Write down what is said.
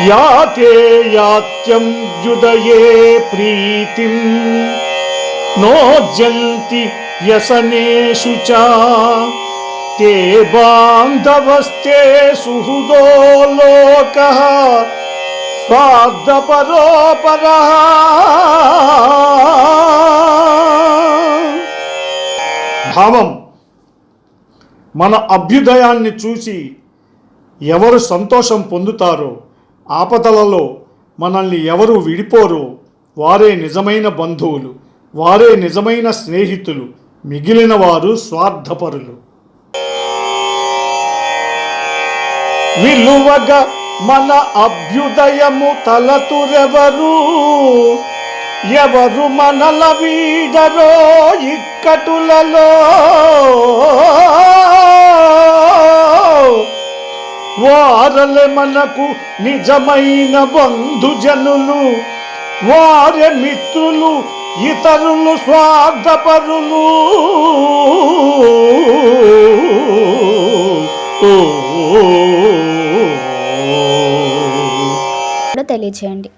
యాతే యాత్యం యుదయే ప్రీతిం నోజ్జంతి వ్యసనేషు చ తే బాంధవస్తే సుహృదో లోక స్వార్థపరోపర భావం మన అభ్యుదయాన్ని చూసి ఎవరు సంతోషం పొందుతారో ఆపదలలో మనల్ని ఎవరు విడిపోరో. వారే నిజమైన బంధువులు. వారే నిజమైన స్నేహితులు. మిగిలిన వారు స్వార్థపరులు. విలువగా మన అభ్యుదయము తలతురెవరు? ఎవరు మనల వీడరో ఇక్కటులలో? వారలే మనకు నిజమైన బంధుజనులు వారే మిత్రులు ఇతరులు స్వార్థపరులు. తెలియచేయండి.